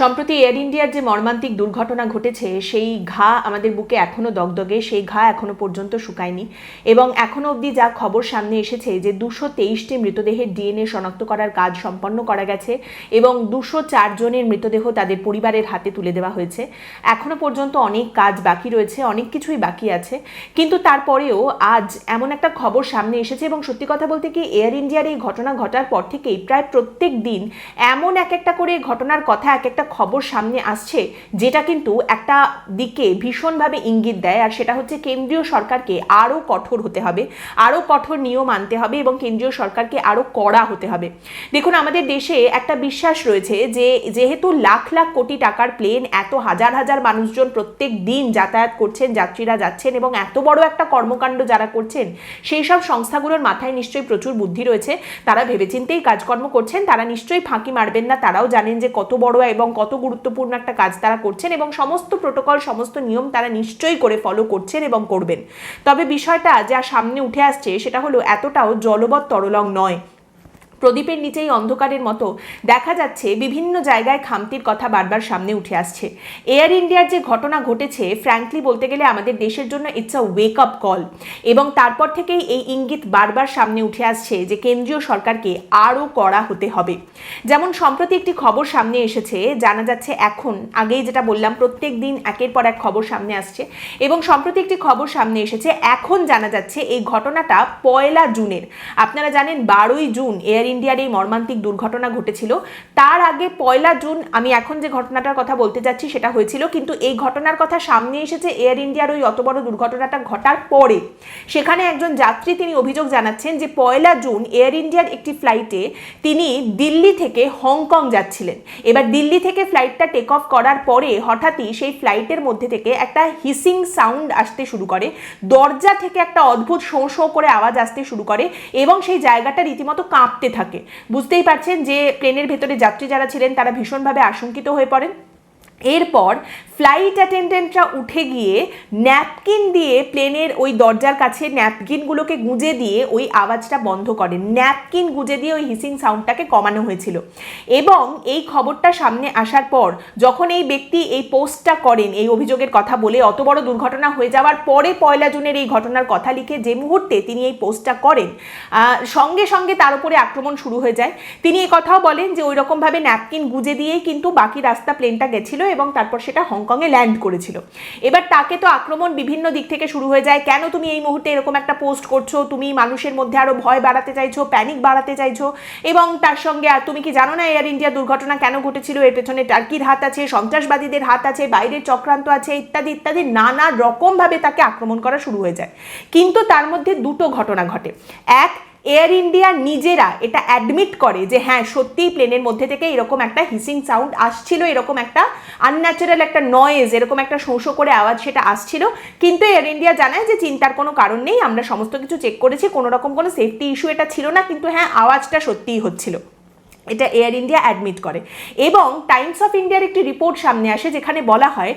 সম্প্রতি এয়ার ইন্ডিয়ার যে মর্মান্তিক দুর্ঘটনা ঘটেছে, সেই ঘা আমাদের বুকে এখনও দগদগে, সেই ঘা এখনও পর্যন্ত শুকায়নি এবং এখনও অবধি যা খবর সামনে এসেছে যে দুশো তেইশটি মৃতদেহের ডিএনএ শনাক্ত করার কাজ সম্পন্ন করা গেছে এবং দুশো চারজনের মৃতদেহ তাদের পরিবারের হাতে তুলে দেওয়া হয়েছে। এখনও পর্যন্ত অনেক কাজ বাকি রয়েছে, অনেক কিছুই বাকি আছে। কিন্তু তারপরেও আজ এমন একটা খবর সামনে এসেছে এবং সত্যি কথা বলতে কি, এয়ার ইন্ডিয়ার এই ঘটনা ঘটার পর থেকেই প্রায় প্রত্যেক দিন এমন এক একটা করে ঘটনার কথা, এক একটা খবর সামনে আসছে, যেটা কিন্তু একটা দিকে ভীষণভাবে ইঙ্গিত দেয়, আর সেটা হচ্ছে কেন্দ্রীয় সরকারকে আরও কঠোর হতে হবে, আরও কঠোর নিয়ম আনতে হবে এবং কেন্দ্রীয় সরকারকে আরও কড়া হতে হবে। দেখুন, আমাদের দেশে একটা বিশ্বাস রয়েছে যে, যেহেতু লাখ লাখ কোটি টাকার প্লেন এত হাজার হাজার মানুষজন প্রত্যেক দিন যাতায়াত করছেন, যাত্রীরা যাচ্ছেন এবং এত বড় একটা কর্মকাণ্ড যারা করছেন, সেই সব সংস্থাগুলোর মাথায় নিশ্চয়ই প্রচুর বুদ্ধি রয়েছে। তারা ভেবেচিন্তেই কাজকর্ম করছেন, তারা নিশ্চয়ই ফাঁকি মারবেন না, তারাও জানেন যে কত বড় এবং কত গুরুত্বপূর্ণ একটা কাজ তারা করছেন এবং সমস্ত প্রোটোকল, সমস্ত নিয়ম তারা নিশ্চয়ই করে ফলো করছেন এবং করবেন। তবে বিষয়টা যা সামনে উঠে আসছে সেটা হলো এতটাও জলবৎ তরলং নয়। প্রদীপের নিচেই অন্ধকারের মতো। দেখা যাচ্ছে বিভিন্ন জায়গায় খামতির কথা বারবার সামনে উঠে আসছে। এয়ার ইন্ডিয়ার যে ঘটনা ঘটেছে ফ্র্যাঙ্কলি বলতে গেলে আমাদের দেশের জন্য it's a wake up call এবং তারপর থেকেই এই ইঙ্গিত বারবার সামনে উঠে আসছে যে কেন্দ্রীয় সরকারকে আরও কড়া হতে হবে। যেমন সম্প্রতি একটি খবর সামনে এসেছে, জানা যাচ্ছে এখন, আগেই যেটা বললাম, প্রত্যেক দিন একের পর এক খবর সামনে আসছে। এবং সম্প্রতি একটি খবর সামনে এসেছে, এখন জানা যাচ্ছে এই ঘটনাটা পয়লা জুনের। আপনারা জানেন বারোই জুন এয়ার ইন্ডিয়ার এই মর্মান্তিক দুর্ঘটনা ঘটেছিল। তার আগে পয়লা জুন আমি এখন যে ঘটনাটার কথা বলতে যাচ্ছি সেটা হয়েছিল, কিন্তু এই ঘটনার কথা সামনে এসেছে এয়ার ইন্ডিয়ার ওই অত বড় দুর্ঘটনাটা ঘটার পরে। সেখানে একজন যাত্রী তিনি অভিযোগ জানাচ্ছেন যে পয়লা জুন এয়ার ইন্ডিয়ার একটি ফ্লাইটে তিনি দিল্লি থেকে হংকং যাচ্ছিলেন। এবার দিল্লি থেকে ফ্লাইটটা টেক অফ করার পরে হঠাৎই সেই ফ্লাইটের মধ্যে থেকে একটা হিসিং সাউন্ড আসতে শুরু করে। দরজা থেকে একটা অদ্ভুত শোঁ শোঁ করে আওয়াজ আসতে শুরু করে এবং সেই জায়গাটা রীতিমতো কাঁপতে থাকে। বুঝতেই পারছেন যে প্লেনের ভেতরে যাত্রী যারা ছিলেন তারা ভীষণভাবে আশঙ্কিত হয়ে পড়েন। এরপর ফ্লাইট অ্যাটেন্ডেন্টরা উঠে গিয়ে ন্যাপকিন দিয়ে প্লেনের ওই দরজার কাছে ন্যাপকিনগুলোকে গুঁজে দিয়ে ওই আওয়াজটা বন্ধ করেন। ন্যাপকিন গুঁজে দিয়ে ওই হিসিং সাউন্ডটাকে কমানো হয়েছিল। এবং এই খবরটা সামনে আসার পর যখন এই ব্যক্তি এই পোস্টটা করেন, এই অভিযোগের কথা বলে অত বড় দুর্ঘটনা হয়ে যাওয়ার পরে পয়লা জুনের এই ঘটনার কথা লিখে যে মুহূর্তে তিনি এই পোস্টটা করেন সঙ্গে সঙ্গে তার উপরে আক্রমণ শুরু হয়ে যায়। তিনি এই কথাও বলেন যে ওই রকমভাবে ন্যাপকিন গুঁজে দিয়েই কিন্তু বাকি রাস্তা প্লেনটা গেছিল এবং তারপর সেটা হংকংয়ে ল্যান্ড করেছিল। এবার তাকে তো আক্রমণ বিভিন্ন দিক থেকে শুরু হয়ে যায়। কেন তুমি এই মুহূর্তে এরকম একটা পোস্ট করছ? তুমি মানুষের মধ্যে আরও ভয় বাড়াতে চাইছো প্যানিক বাড়াতে চাইছো? এবং তার সঙ্গে আর তুমি কি জানো না এয়ার ইন্ডিয়া দুর্ঘটনা কেন ঘটেছিল? এর পেছনে টার্কির হাত আছে, সন্ত্রাসবাদীদের হাত আছে, বাইরের চক্রান্ত আছে, ইত্যাদি ইত্যাদি নানা রকমভাবে তাকে আক্রমণ করা শুরু হয়ে যায়। কিন্তু তার মধ্যে দুটো ঘটনা ঘটে। এক এয়ার ইন্ডিয়া নিজেরা এটা অ্যাডমিট করে যে হ্যাঁ সত্যিই প্লেনের মধ্যে থেকে এরকম একটা হিসিং সাউন্ড আসছিল, এরকম একটা আনন্যাচারাল একটা নয়েজ এরকম একটা শোঁশো করে আওয়াজ সেটা আসছিল। কিন্তু এয়ার ইন্ডিয়া জানায় যে চিন্তার কোনো কারণ নেই, আমরা সমস্ত কিছু চেক করেছি, কোনো রকম কোনো সেফটি ইস্যু এটা ছিল না, কিন্তু হ্যাঁ আওয়াজটা সত্যিই হচ্ছিল। এটা এয়ার ইন্ডিয়া অ্যাডমিট করে। এবং টাইমস অফ ইন্ডিয়ার একটি রিপোর্ট সামনে আসে যেখানে বলা হয়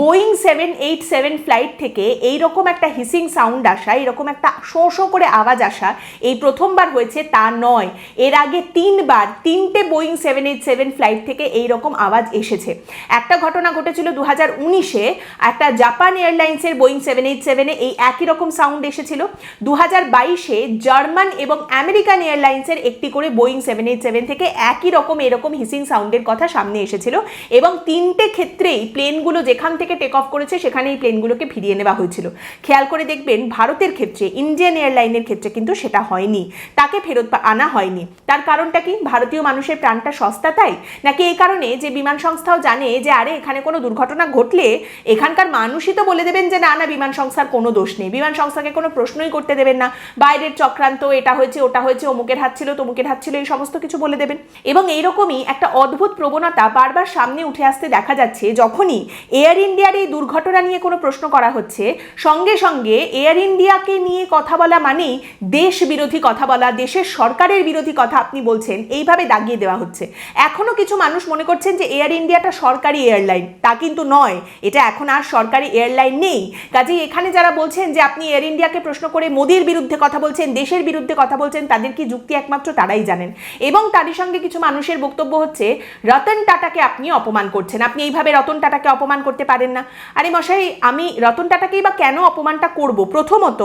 Boeing seven eight seven flight থেকে এইরকম একটা হিসিং সাউন্ড আসা এরকম একটা শো শো করে আওয়াজ আসা, এই প্রথমবার হয়েছে তা নয়। এর আগে তিনবার, তিনটে Boeing seven eight seven flight থেকে এই রকম আওয়াজ এসেছে। একটা ঘটনা ঘটেছিল দু হাজার উনিশে, একটা জাপান এয়ারলাইন্সের বোয়িং সেভেন এইট সেভেনে এই একই রকম সাউন্ড এসেছিল। দু হাজার বাইশে জার্মান এবং আমেরিকান এয়ারলাইন্সের একটি করে বোয়িং সেভেন এইট সেভেন থেকে একই রকম, এরকম হিসিং সাউন্ডের কথা সামনে এসেছিল এবং তিনটে ক্ষেত্রেই প্লেনগুলো যেখান থেকে টেক অফ করেছে সেখানেই প্লেনগুলোকে ফিরিয়ে নেওয়া হয়েছিল। খেয়াল করে দেখবেন ভারতের ক্ষেত্রে ইন্ডিয়ান এয়ারলাইনের ক্ষেত্রে কিন্তু সেটা হয়নি। তাকে ফেরত আনা হয়নি। তার কারণটা কি? ভারতীয় মানুষের প্রাণটা সস্তা তাই? নাকি এই কারণে যে বিমান সংস্থাও জানে যে, আরে, এখানে কোনো দুর্ঘটনা ঘটলে এখানকার মানুষই তো বলে দেবেন যে, না না, বিমান সংস্থার কোনো দোষ নেই। বিমান সংস্থাকে কোনো প্রশ্নই করতে দেবেন না। বাইরের চক্রান্ত, এটা হয়েছে, ওটা হয়েছে, অমুকের হাত ছিল, তমুকের হাত ছিল, এই সমস্ত কিছু বলে দেবেন। এবং এইরকমই একটা অদ্ভুত প্রবণতা বারবার সামনে উঠে আসতে দেখা যাচ্ছে যখনই এয়ার ইন্ডিয়ার এই দুর্ঘটনা নিয়ে কোনো প্রশ্ন করা হচ্ছে। সঙ্গে সঙ্গে এয়ার ইন্ডিয়াকে নিয়ে কথা বলা মানেই দেশ বিরোধী কথা বলা, দেশের সরকারের বিরোধী কথা আপনি বলছেন, এইভাবে দাগিয়ে দেওয়া হচ্ছে। এখনও কিছু মানুষ মনে করছেন যে এয়ার ইন্ডিয়াটা সরকারি এয়ারলাইন তা কিন্তু নয়। এটা এখন আর সরকারি এয়ারলাইন নেই। কাজেই এখানে যারা বলছেন যে আপনি এয়ার ইন্ডিয়াকে প্রশ্ন করে মোদির বিরুদ্ধে কথা বলছেন, দেশের বিরুদ্ধে কথা বলছেন, তাদের কি যুক্তি একমাত্র তারাই জানেন। এবং তারই সঙ্গে সঙ্গে কিছু মানুষের বক্তব্য হচ্ছে, রতন টাটাকে আপনি অপমান করছেন। আপনি এইভাবে রতন টাটাকে অপমান করতে পারেন না। আরে মশাই, আমি রতন টাটাকেই বা কেন অপমানটা করব? প্রথমত,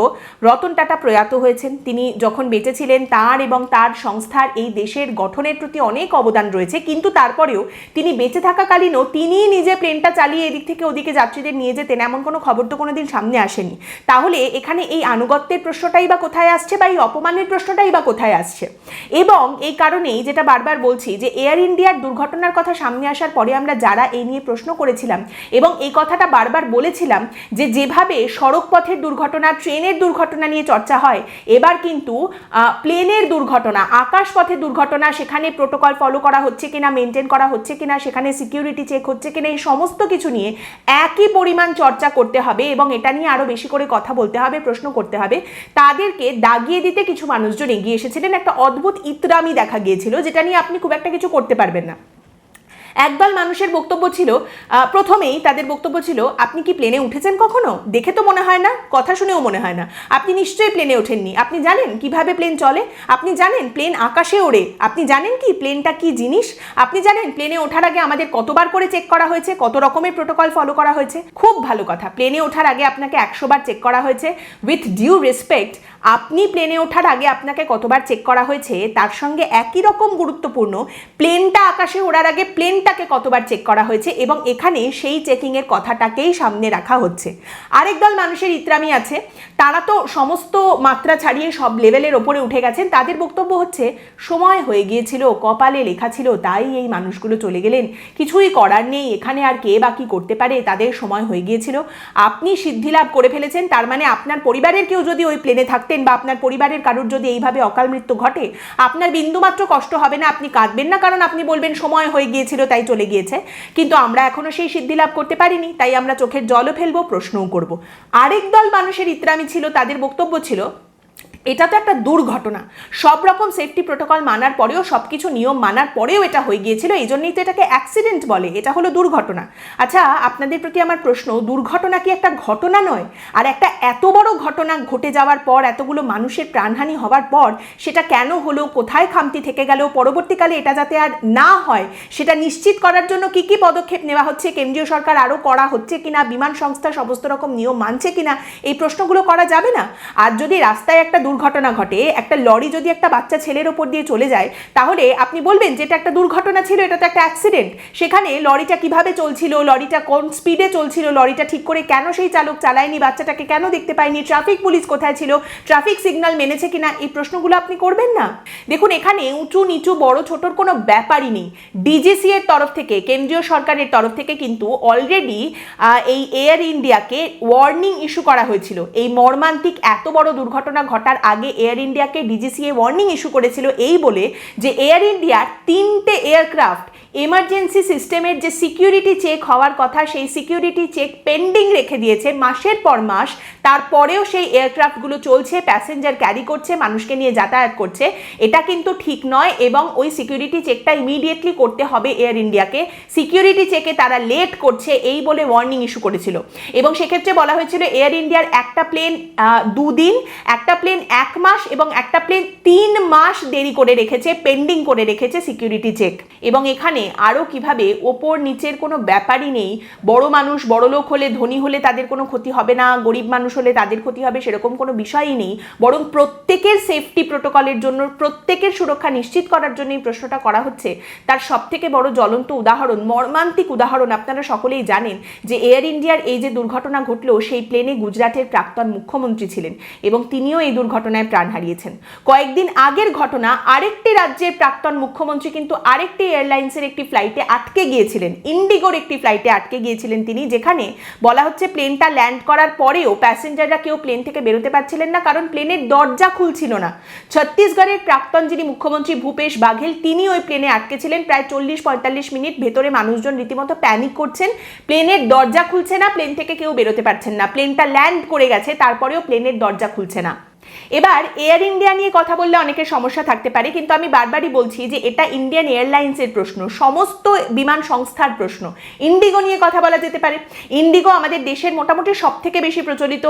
রতন টাটা প্রয়াত হয়েছেন। তিনি যখন বেঁচে ছিলেন তার এবং তার সংস্থার এই দেশের গঠনের প্রতি অনেক অবদান রয়েছে। কিন্তু তারপরেও তিনি বেঁচে থাকাকালীনও তিনিই নিজে প্লেনটা চালিয়ে এদিক থেকে ওদিকে যাত্রীদের নিয়ে যেতেন। এমন কোনো খবর তো কোনোদিন সামনে আসেনি। তাহলে এখানে এই আনুগত্যের প্রশ্নটাই বা কোথায় আসছে বা এই অপমানের প্রশ্নটাই বা কোথায় আসছে? এবং এই কারণেই যেটা বারবার বলছি যে এয়ার ইন্ডিয়ার দুর্ঘটনার কথা সামনে আসার পরে আমরা যারা এই নিয়ে প্রশ্ন করেছিলাম এবং এই কথাটা বারবার বলেছিলাম যে যেভাবে সড়ক পথের দুর্ঘটনা, ট্রেনের দুর্ঘটনা নিয়ে চর্চা হয়, এবার কিন্তু প্লেনের দুর্ঘটনা আকাশ পথের দুর্ঘটনা, সেখানে প্রোটোকল ফলো করা হচ্ছে কিনা মেনটেন করা হচ্ছে কিনা, সেখানে সিকিউরিটি চেক হচ্ছে কিনা, এই সমস্ত কিছু নিয়ে একই পরিমাণ চর্চা করতে হবে এবং এটা নিয়ে আরও বেশি করে কথা বলতে হবে, প্রশ্ন করতে হবে। তাদেরকে দাগিয়ে দিতে কিছু মানুষজন এগিয়ে এসেছিলেন। একটা অদ্ভুত ইতরামি দেখা গিয়েছিল, যেটা নিয়ে আপনি খুব একটা কিছু করতে পারবেন না। একদল মানুষের বক্তব্য ছিল প্রথমেই তাদের বক্তব্য ছিল, আপনি কি প্লেনে উঠেছেন কখনো? দেখে তো মনে হয় না, কথা শুনেও মনে হয় না। আপনি নিশ্চয়ই প্লেনে ওঠেননি। আপনি জানেন কীভাবে প্লেন চলে? আপনি জানেন প্লেন আকাশে ওড়ে। আপনি জানেন কি প্লেনটা কি জিনিস? আপনি জানেন প্লেনে ওঠার আগে আমাদের কতবার করে চেক করা হয়েছে, কত রকমের প্রোটোকল ফলো করা হয়েছে? খুব ভালো কথা। প্লেনে ওঠার আগে আপনাকে একশো বার চেক করা হয়েছে। উইথ ডিউ রেসপেক্ট আপনি প্লেনে ওঠার আগে আপনাকে কতবার চেক করা হয়েছে? তার সঙ্গে একই রকম গুরুত্বপূর্ণ প্লেনটা আকাশে ওড়ার আগে প্লেনটাকে কতবার চেক করা হয়েছে এবং এখানে সেই চেকিংয়ের কথাটাকেই সামনে রাখা হচ্ছে। আরেক দল মানুষের ইত্রামি আছে। তারা তো সমস্ত মাত্রা ছাড়িয়ে সব লেভেলের ওপরে উঠে গেছেন। তাদের বক্তব্য হচ্ছে, সময় হয়ে গিয়েছিল, কপালে লেখা ছিল, তাই এই মানুষগুলো চলে গেলেন। কিছুই করার নেই, এখানে আর কে বা কি করতে পারে? তাদের সময় হয়ে গিয়েছিল। আপনি সিদ্ধি লাভ করে ফেলেছেন, তার মানে আপনার পরিবারের কেউ যদি ওই প্লেনে থাকতেন বা আপনার পরিবারের কারুর যদি এইভাবে অকাল মৃত্যু ঘটে, আপনার বিন্দুমাত্র কষ্ট হবে না, আপনি কাঁদবেন না, কারণ আপনি বলবেন, সময় হয়ে গিয়েছিল তাই চলে গিয়েছে। কিন্তু আমরা এখনও সেই সিদ্ধি লাভ করতে পারিনি, তাই আমরা চোখের জলও ফেলব, প্রশ্নও করব। আরেক দল মানুষের ইত্রামি ছিল, তাদের বক্তব্য ছিল এটা তো একটা দুর্ঘটনা। সব রকম সেফটি প্রোটোকল মানার পরেও সব কিছু নিয়ম মানার পরেও এটা হয়ে গিয়েছিল, এই জন্যই তো এটাকে অ্যাক্সিডেন্ট বলে, এটা হলো দুর্ঘটনা। আচ্ছা আপনাদের প্রতি আমার প্রশ্ন, দুর্ঘটনা কি একটা ঘটনা নয়? আর একটা এত বড় ঘটনা ঘটে যাওয়ার পর, এতগুলো মানুষের প্রাণহানি হওয়ার পর, সেটা কেন হলো, কোথায় খামতি থেকে গেল, পরবর্তীকালে এটা যাতে আর না হয়, সেটা নিশ্চিত করার জন্য কি কি পদক্ষেপ নেওয়া হচ্ছে, কেন্দ্রীয় সরকার আরও করা হচ্ছে কিনা, বিমান সংস্থা সমস্ত রকম নিয়ম মানছে কিনা, এই প্রশ্নগুলো করা যাবে না? আর যদি রাস্তায় একটা দুর্ঘটনা ঘটে, একটা লরি যদি একটা বাচ্চা ছেলের ওপর দিয়ে চলে যায়, তাহলে আপনি বলবেন যে এটা একটা দুর্ঘটনা ছিল, এটা তো একটা অ্যাক্সিডেন্ট সেখানে লরিটা কীভাবে চলছিল, লরিটা কোন স্পিডে চলছিল, লরিটা ঠিক করে কেন সেই চালক চালায়নি, বাচ্চাটাকে কেন দেখতে পায়নি ট্রাফিক পুলিশ কোথায় ছিল ট্রাফিক সিগন্যাল মেনেছে কিনা, এই প্রশ্নগুলো আপনি করবেন না? দেখুন, এখানে উঁচু নিচু বড় ছোটর কোনো ব্যাপারই নেই। ডিজিসি এর তরফ থেকে, কেন্দ্রীয় সরকারের তরফ থেকে কিন্তু অলরেডি এই এয়ার ইন্ডিয়াকে ওয়ার্নিং ইস্যু করা হয়েছিল। এই মর্মান্তিক এত বড় দুর্ঘটনা ঘটার আগে এয়ার ইন্ডিয়াকে ডিজিসিএ ওয়ার্নিং ইস্যু করেছিল এই বলে যে এয়ার ইন্ডিয়ার তিনটে এয়ারক্রাফট এমার্জেন্সি সিস্টেমের যে সিকিউরিটি চেক হওয়ার কথা, সেই সিকিউরিটি চেক পেন্ডিং রেখে দিয়েছে মাসের পর মাস। তারপরেও সেই এয়ারক্রাফটগুলো চলছে প্যাসেঞ্জার ক্যারি করছে, মানুষকে নিয়ে যাতায়াত করছে। এটা কিন্তু ঠিক নয় এবং ওই সিকিউরিটি চেকটা ইমিডিয়েটলি করতে হবে এয়ার ইন্ডিয়াকে সিকিউরিটি চেকে তারা লেট করছে এই বলে ওয়ার্নিং ইস্যু করেছিল। এবং সেক্ষেত্রে বলা হয়েছিল এয়ার ইন্ডিয়ার একটা প্লেন দুদিন, একটা প্লেন এক মাস এবং একটা প্লেন তিন মাস দেরি করে রেখেছে পেন্ডিং করে রেখেছে সিকিউরিটি চেক এবং এখানে আরও কীভাবে ওপর নিচের কোনো ব্যাপারই নেই, বড় মানুষ, বড় লোক হলে, ধনী হলে তাদের কোনো ক্ষতি হবে না, গরিব মানুষ হলে তাদের ক্ষতি হবে, সেরকম কোনো বিষয়ই নেই। বরং প্রত্যেকের সেফটি প্রোটোকলের জন্য, প্রত্যেকের সুরক্ষা নিশ্চিত করার জন্য এই প্রশ্নটা করা হচ্ছে। তার সব থেকে বড় জ্বলন্ত উদাহরণ, মর্মান্তিক উদাহরণ আপনারা সকলেই জানেন যে এয়ার ইন্ডিয়ার এই যে দুর্ঘটনা ঘটলো, সেই প্লেনে গুজরাটের প্রাক্তন মুখ্যমন্ত্রী ছিলেন এবং তিনিও এই দুর্ঘটনায় প্রাণ হারিয়েছেন। কয়েকদিন আগের ঘটনা, আরেকটি রাজ্যের প্রাক্তন মুখ্যমন্ত্রী কিন্তু আরেকটি এয়ারলাইন্সের একটি ফ্লাইটে আটকে গিয়েছিলেন। ইন্ডিগোর একটি ফ্লাইটে আটকে গিয়েছিলেন তিনি, যেখানে বলা হচ্ছে প্লেনটা ল্যান্ড করার পরেও প্যাসেঞ্জাররা কেউ প্লেন থেকে বেরোতে পারছিলেন না, কারণ প্লেনের দরজা খুলছিল না। ছত্তিশগড়ের প্রাক্তন যিনি মুখ্যমন্ত্রী ভূপেশ বাঘেল তিনি ওই প্লেনে আটকে ছিলেন। প্রায় চল্লিশ পঁয়তাল্লিশ মিনিট ভেতরে মানুষজন রীতিমতো প্যানিক করছেন। প্লেনের দরজা খুলছে না প্লেন থেকে কেউ বেরোতে পারছেন না। প্লেনটা ল্যান্ড করে গেছে, তারপরেও প্লেনের দরজা খুলছে না। এবার এয়ার ইন্ডিয়া নিয়ে কথা বললে অনেকের সমস্যা থাকতে পারে, কিন্তু আমি বারবারই বলছি যে এটা ইন্ডিয়ান এয়ারলাইন্সের প্রশ্ন, সমস্ত বিমান সংস্থার প্রশ্ন। ইন্ডিগো নিয়ে কথা বলা যেতে পারে। ইন্ডিগো আমাদের দেশের মোটামুটি সব থেকে বেশি প্রচলিত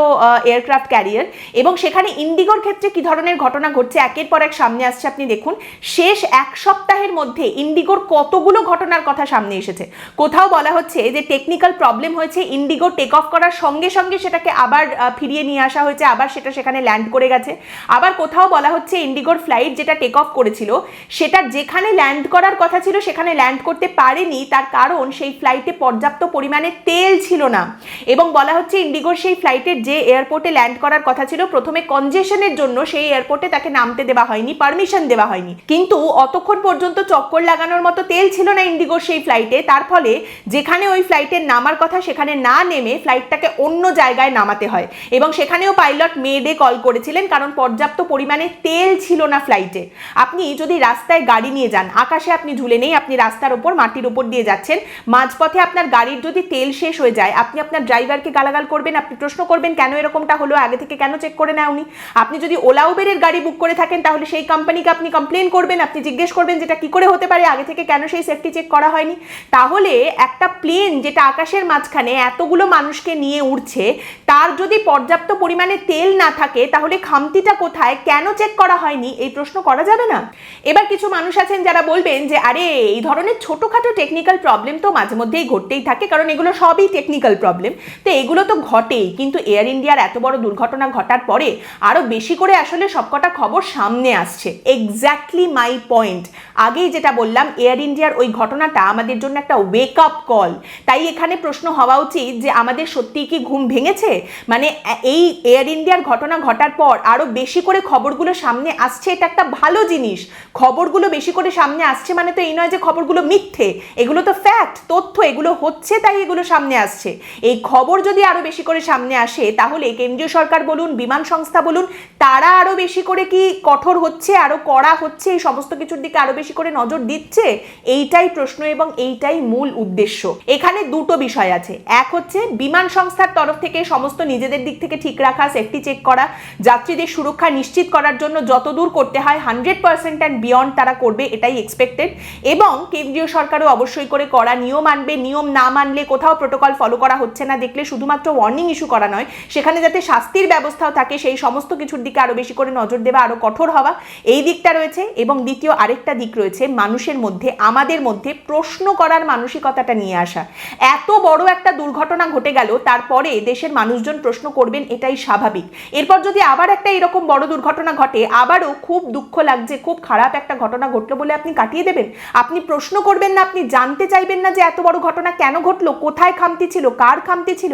এয়ারক্রাফট ক্যারিয়ার এবং সেখানে ইন্ডিগোর ক্ষেত্রে কি ধরনের ঘটনা ঘটছে একের পর এক সামনে আসছে আপনি দেখুন, শেষ এক সপ্তাহের মধ্যে ইন্ডিগোর কতগুলো ঘটনার কথা সামনে এসেছে। কোথাও বলা হচ্ছে যে টেকনিক্যাল প্রবলেম হয়েছে ইন্ডিগো টেক অফ করার সঙ্গে সঙ্গে সেটাকে আবার ফিরিয়ে নিয়ে আসা হয়েছে, আবার সেটা সেখানে ল্যান্ড করে গেছে। আবার কোথাও বলা হচ্ছে ইন্ডিগোর ফ্লাইট যেটা টেক অফ করেছিল, সেটা যেখানে ল্যান্ড করার কথা ছিল, সেখানে ল্যান্ড করতে পারেনি। তার কারণ সেই ফ্লাইটে পর্যাপ্ত পরিমাণে তেল ছিল না। এবং বলা হচ্ছে ইন্ডিগোর সেই ফ্লাইটের যে এয়ারপোর্টে ল্যান্ড করার কথা ছিল, প্রথমে কনজেশনের জন্য সেই এয়ারপোর্টে তাকে নামতে দেওয়া হয়নি পারমিশন দেওয়া হয়নি। কিন্তু অতক্ষণ পর্যন্ত চক্কর লাগানোর মতো তেল ছিল না ইন্ডিগোর সেই ফ্লাইটে তার ফলে যেখানে ওই ফ্লাইটের নামার কথা, সেখানে না নেমে ফ্লাইটটাকে অন্য জায়গায় নামাতে হয়। এবং সেখানেও পাইলট মেডে কল করেছিলেন কারণ পর্যাপ্ত পরিমাণে তেল ছিল না ফ্লাইটে আপনি যদি রাস্তায় গাড়ি নিয়ে যান, আকাশে আপনি ঝুলে নেই, আপনি রাস্তার ওপর মাটির ওপর দিয়ে যাচ্ছেন, মাঝপথে আপনার গাড়ির যদি তেল শেষ হয়ে যায়, আপনি আপনার ড্রাইভারকে গালাগাল করবেন, আপনি প্রশ্ন করবেন, কেন এরকমটা হলো? আগে থেকে কেন চেক করে নেয় উনি আপনি যদি ওলা উবেরের গাড়ি বুক করে থাকেন, তাহলে সেই কোম্পানিকে আপনি কমপ্লেন করবেন, আপনি জিজ্ঞেস করবেন যেটা কি করে হতে পারে, আগে থেকে কেন সেই সেফটি চেক করা হয়নি? তাহলে একটা প্লেন যেটা আকাশের মাঝখানে এতগুলো মানুষকে নিয়ে উড়ছে, তার যদি পর্যাপ্ত পরিমাণে তেল না থাকে, তাহলে খামতিটা কোথায়? কেন চেক করা হয়নি? এই প্রশ্ন করা যাবে না? এবার কিছু মানুষ আছেন যারা বলবেন যে, আরে, এই ধরনের ছোটোখাটো টেকনিক্যাল প্রবলেম তো মাঝে মধ্যেই ঘটতেই থাকে, কারণ এগুলো সবই টেকনিক্যাল প্রবলেম তো এগুলো তো ঘটেই, কিন্তু এয়ার ইন্ডিয়ার এত বড় দুর্ঘটনা ঘটার পরে আরও বেশি করে আসলে সবকটা খবর সামনে আসছে। এক্স্যাক্টলি মাই পয়েন্ট আগেই যেটা বললাম এয়ার ইন্ডিয়ার ওই ঘটনাটা আমাদের জন্য একটা ওয়েক আপ কল তাই এখানে প্রশ্ন হওয়া উচিত যে, আমাদের সত্যিই কি ঘুম ভেঙেছে? মানে এই এয়ার ইন্ডিয়ার ঘটনা ঘটার পর আরও বেশি করে খবরগুলো সামনে আসছে, এটা একটা ভালো জিনিস। খবরগুলো বেশি করে সামনে আসছে মানে তো এই নয় যে খবরগুলো মিথ্যে। এগুলো তো ফ্যাক্ট তথ্য, এগুলো হচ্ছে তাই এগুলো সামনে আসছে। এই খবর যদি আরও বেশি করে সামনে আসে, তাহলে কেন্দ্রীয় সরকার বলুন, বিমান সংস্থা বলুন, তারা আরও বেশি করে কি কঠোর হচ্ছে আরও কড়া হচ্ছে, এই সমস্ত কিছুর দিকে আরও বেশি করে নজর দিচ্ছে? এইটাই প্রশ্ন এবং এইটাই মূল উদ্দেশ্য। এখানে দুটো বিষয় আছে। এক হচ্ছে, বিমান সংস্থার তরফ থেকে সমস্ত নিজেদের দিক থেকে ঠিক রাখা সেফটি চেক করা যাত্রীদের সুরক্ষা নিশ্চিত করার জন্য যতদূর করতে হয় হান্ড্রেড পার্সেন্ট অ্যান্ড বিয়ন্ড তারা করবে এটাই এক্সপেক্টেড এবং কেন্দ্রীয় সরকারও অবশ্যই করে করা নিয়ম আনবে, নিয়ম না মানলে কোথাও প্রোটোকল ফলো করা হচ্ছে না। দেখলে শুধুমাত্র ওয়ার্নিং ইস্যু করা নয়, সেখানে যাতে শাস্তির ব্যবস্থাও থাকে, সেই সমস্ত কিছুর দিকে আরও বেশি করে নজর দেওয়া আরও কঠোর হওয়া এই দিকটা রয়েছে। এবং দ্বিতীয় আরেকটা দিক রয়েছে, মানুষের মধ্যে, আমাদের মধ্যে প্রশ্ন করার মানসিকতাটা নিয়ে আসা। এত বড় একটা দুর্ঘটনা ঘটে গেল, তারপরে দেশের মানুষজন প্রশ্ন করবেন, এটাই স্বাভাবিক। এরপর যদি আবার একটা এরকম বড় দুর্ঘটনা ঘটে, আবারও খুব দুঃখ লাগছে, খুব খারাপ একটা ঘটনা ঘটলো বলে আপনি কাটিয়ে দেবেন? আপনি প্রশ্ন করবেন না, আপনি জানতে চাইবেন না যে এত বড় ঘটনা কেন ঘটলো, কোথায় খামতি ছিল, কার খামতি ছিল?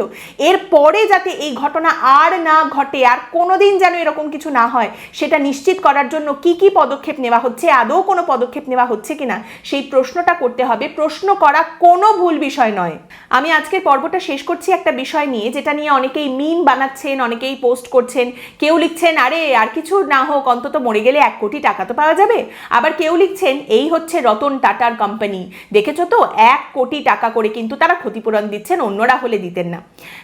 এরপরে যাতে এই ঘটনা আর না ঘটে, আর কোনোদিন যেন এরকম কিছু না হয়, সেটা নিশ্চিত করার জন্য কি কি পদক্ষেপ নেওয়া হচ্ছে, আদৌ কোনো পদক্ষেপ নেওয়া হচ্ছে কিনা, সেই প্রশ্নটা করতে হবে। প্রশ্ন করা কোনো ভুল বিষয় নয়। আমি আজকের পর্বটা শেষ করছি একটা বিষয় নিয়ে, যেটা নিয়ে অনেকেই মিম বানাচ্ছেন, অনেকেই পোস্ট করছেন, কেউ লিখছেন, আরে, আর কিছু না হোক, অন্তত মরে গেলে এক কোটি টাকা তো পাওয়া যাবে। আবার কেউ লিখছেন, এই হচ্ছে রতন টাটার কোম্পানি দেখেছ তো? এক কোটি টাকা করে কিন্তু তারা ক্ষতিপূরণ দিচ্ছেন, অন্যরা হলে দিতেন না।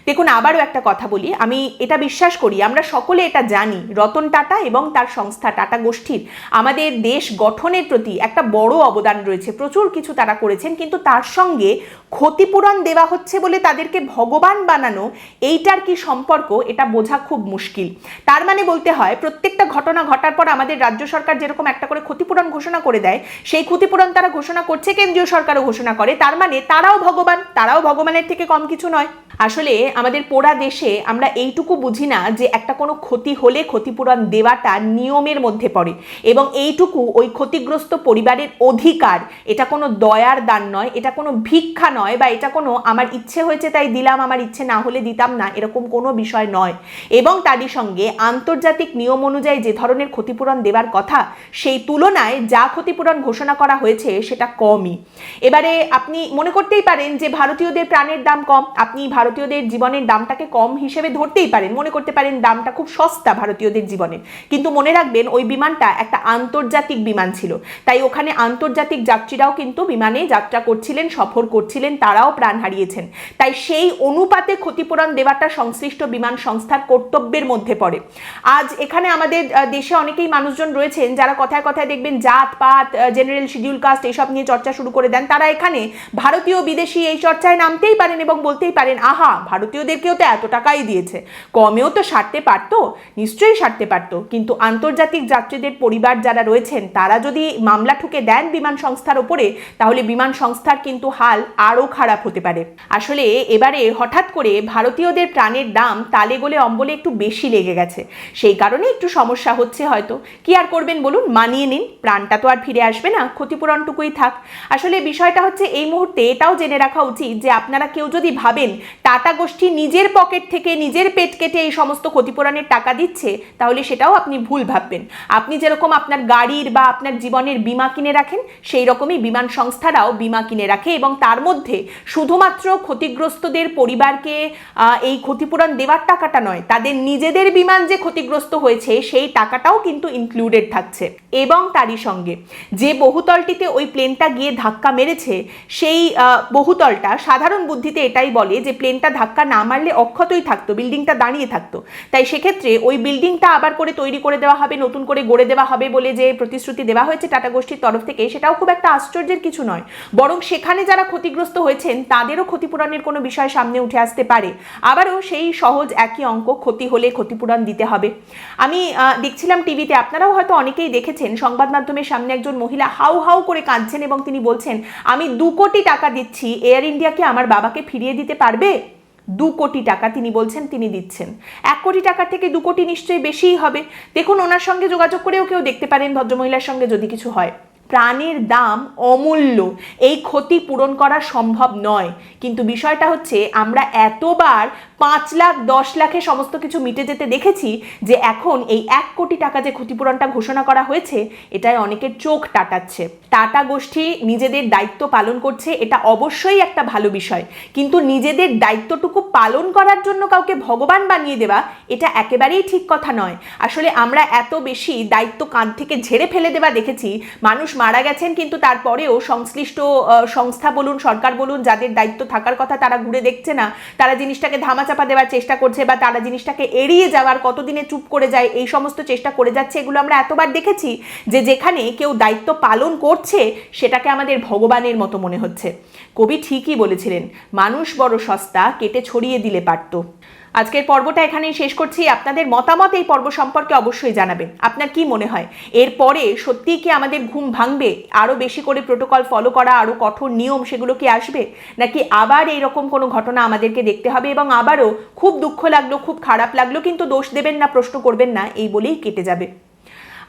দেখুন, আবারও একটা কথা বলি, আমি এটা বিশ্বাস করি, আমরা সকলে এটা জানি, রতন টাটা এবং তার সংস্থা টাটা গোষ্ঠীর, আমাদের দেশ গঠনের প্রতি একটা বড় অবদান রয়েছে, প্রচুর কিছু তারা করেছেন, কিন্তু তার সঙ্গে ক্ষতিপূরণ দেওয়া হচ্ছে বলে তাদেরকে ভগবান বানানো, এইটার কি সম্পর্ক? এটা বোঝা খুব মুশকিল। তার মানে বলতে হয়, প্রত্যেকটা ঘটনা ঘটার পর আমাদের রাজ্য সরকার যেরকম একটা করে ক্ষতিপূরণ ঘোষণা করে দেয়, সেই ক্ষতিপূরণ তারা ঘোষণা করছে, কেন্দ্রীয় সরকারও ঘোষণা করে। তার মানে তারাও ভগবান, তারাও ভগবানের থেকে কম কিছু নয়। আসলে আমাদের পোড়া দেশে আমরা এইটুকু বুঝি না যে একটা কোনো ক্ষতি হলে ক্ষতিপূরণ দেওয়াটা নিয়মের মধ্যে পড়ে। এবং এইটুকু ওই ক্ষতিগ্রস্ত পরিবারের অধিকার, এটা কোনো দয়ার দান নয়, এটা কোনো ভিক্ষা নয় বা এটা কোনো আমার ইচ্ছে হয়েছে তাই দিলাম, আমার ইচ্ছে না হলে দিতাম না, এরকম কোনো বিষয় নয়। এবং তারই সঙ্গে আন্তর্জাতিক নিয়ম অনুযায়ী যে ধরনের ক্ষতিপূরণ দেওয়ার কথা, সেই তুলনায় যা ক্ষতিপূরণ ঘোষণা করা হয়েছে সেটা কমই। এবারে আপনি মনে করতেই পারেন যে ভারতীয়দের প্রাণের দাম কম, আপনি ভারতীয়দের জীবনের দামটাকে কম হিসেবে ধরতেই পারেন। মনে করতে পারেন দামটা খুব সস্তা ভারতীয়দের জীবনের। কিন্তু মনে রাখবেন ওই বিমানটা একটা আন্তর্জাতিক বিমান ছিল। তাই ওখানে আন্তর্জাতিক যাত্রীরাও কিন্তু বিমানে যাত্রা করছিলেন, সফর করছিলেন, তারাও প্রাণ হারিয়েছেন। তাই সেই অনুপাতে ক্ষতিপূরণ দেওয়াটা সংশ্লিষ্ট বিমান সংস্থার কর্তব্যের মধ্যে পড়ে। আজ এখানে আমাদের দেশে অনেকেই মানুষজন রয়েছেন যারা কথায় কথায় দেখবেন জাত, পাত জেনারেল শিডিউল কাস্ট এইসব নিয়ে চর্চা শুরু করে দেন। তারা এখানে ভারতীয় বিদেশি এই চর্চায় নামতেই পারেন এবং বলতেই পারেন, আহা, ভারতীয়দেরকেও তো এত টাকাই দিয়েছে। কমেও তো সারতে পারতো? নিশ্চয়ই সারতে পারতো। কিন্তু আন্তর্জাতিক যাত্রীদের পরিবার যারা রয়েছেন, তারা যদি মামলা ঠুকে দেন বিমান সংস্থার ওপরে, তাহলে বিমান সংস্থার কিন্তু হাল আরও খারাপ হতে পারে। আসলে এবারে হঠাৎ করে ভারতীয়দের প্রাণের দাম তালে গোলে অম্বলে একটু বেশি লেগে গেছে। সেই কারণে একটু সমস্যা হচ্ছে হয়তো। কি আর করবেন বলুন? মানিয়ে নিন। প্রাণটা তো আর ফিরে আসবে না। ক্ষতিপূরণটুকুই থাক। আসলে বিষয়টা হচ্ছে এই মুহূর্তে এটাও জেনে রাখা উচিত যে আপনারা কেউ যদি ভাবেন টাটা গোষ্ঠী নিজের পকেট থেকে নিজের পেট কেটে এই সমস্ত ক্ষতিপূরণের টাকা দিচ্ছে, তাহলে সেটাও আপনি ভুল ভাববেন। আপনি যেরকম আপনার গাড়ির বা আপনার জীবনের বিমা কিনে রাখেন, সেই রকমই বিমান সংস্থারাও বিমা কিনে রাখে এবং তার মধ্যে শুধুমাত্র ক্ষতিগ্রস্তদের পরিবারকে এই ক্ষতিপূরণ দেওয়ার টাকাটা নয়, তাদের নিজেদের বিমান যে ক্ষতিগ্রস্ত হয়েছে, সেই টাকাটাও কিন্তু ইনক্লুডেড থাকছে। এবং তারই সঙ্গে যে বহুতলটিতে ওই প্লেনটা গিয়ে ধাক্কা মেরেছে, সেই বহুতলটা, সাধারণ বুদ্ধিতে এটাই বলে যে প্লেনটা ধাক্কা না মারলে অক্ষতই থাকতো বিল্ডিংটা দাঁড়িয়ে থাকতো। তাই সেক্ষেত্রে ওই বিল্ডিংটা আবার করে তৈরি করে দেওয়া হবে, নতুন করে গড়ে দেওয়া হবে বলে যে প্রতিশ্রুতি দেওয়া হয়েছে টাটা গোষ্ঠীর তরফ থেকে, সেটাও খুব একটা আশ্চর্যের কিছু নয়। বরং সেখানে যারা ক্ষতিগ্রস্ত হয়েছেন, তাদেরও ক্ষতিপূরণের কোনো বিষয় সামনে উঠে আসতে পারে। আবারও সেই সহজ একই অঙ্ক, ক্ষতি হলে ক্ষতিপূরণ দিতে হবে। আমি দেখছিলাম টিভিতে, আপনারাও হয়তো অনেকেই দেখেছেন, সংবাদ মাধ্যমের সামনে একজন মহিলা হাউ হাউ করে কাঁদছেন এবং তিনি বলছেন, আমি দু কোটি টাকা দিচ্ছি এয়ার ইন্ডিয়াকে আমার বাবাকে ফিরিয়ে দিতে পারবে? দু কোটি টাকা তিনি বলছেন, তিনি দিচ্ছেন। এক কোটি টাকা থেকে দু কোটি নিশ্চয়ই বেশিই হবে। দেখুন, ওনার সঙ্গে যোগাযোগ করেও কেউ দেখতে পারেন ভদ্রমহিলার সঙ্গে যদি কিছু হয়। প্রাণের দাম অমূল্য। এই ক্ষতি পূরণ করা সম্ভব নয়। কিন্তু বিষয়টা হচ্ছে, আমরা এতবার পাঁচ লাখ, দশ লাখে সমস্ত কিছু মিটে যেতে দেখেছি যে এখন এই এক কোটি টাকা যে ক্ষতিপূরণটা ঘোষণা করা হয়েছে, এটাই অনেকের চোখ টাটাচ্ছে। টাটা গোষ্ঠী নিজেদের দায়িত্ব পালন করছে, এটা অবশ্যই একটা ভালো বিষয়। কিন্তু নিজেদের দায়িত্বটুকু পালন করার জন্য কাউকে ভগবান বানিয়ে দেওয়া, এটা একেবারেই ঠিক কথা নয়। আসলে আমরা এত বেশি দায়িত্ব কাঁধ থেকে ঝেড়ে ফেলে দেওয়া দেখেছি, মানুষ মারা গেছেন কিন্তু তারপরেও সংশ্লিষ্ট সংস্থা বলুন, সরকার বলুন, যাদের দায়িত্ব থাকার কথা তারা ঘুরে দেখছে না, তারা জিনিসটাকে ধামাচাপা দেওয়ার চেষ্টা করছে বা তারা জিনিসটাকে এড়িয়ে যাওয়ার কতদিনে চুপ করে যায়, এই সমস্ত চেষ্টা করে যাচ্ছে, এগুলো আমরা এতবার দেখেছি যে যেখানে কেউ দায়িত্ব পালন করছে, সেটাকে আমাদের ভগবানের মতো মনে হচ্ছে। কবি ঠিকই বলেছিলেন, মানুষ বড় সস্তা, কেটে ছড়িয়ে দিলে পারতো। আজকের পর্বটা এখানেই শেষ করছি। আপনাদের মতামত এই পর্ব সম্পর্কে অবশ্যই জানাবেন। আপনার কি মনে হয়? এরপরে সত্যিই কি আমাদের ঘুম ভাঙবে? আরও বেশি করে প্রোটোকল ফলো করা আরও কঠোর নিয়ম সেগুলো কি আসবে? নাকি আবার এইরকম কোনো ঘটনা আমাদেরকে দেখতে হবে এবং আবারও খুব দুঃখ লাগল, খুব খারাপ লাগল, কিন্তু দোষ দেবেন না, প্রশ্ন করবেন না, এই বলেই কেটে যাবে।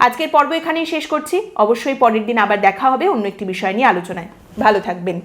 আজকের পর্ব এখানেই শেষ করছি। অবশ্যই পরের দিন আবার দেখা হবে অন্য একটি বিষয় নিয়ে আলোচনায়। ভালো থাকবেন।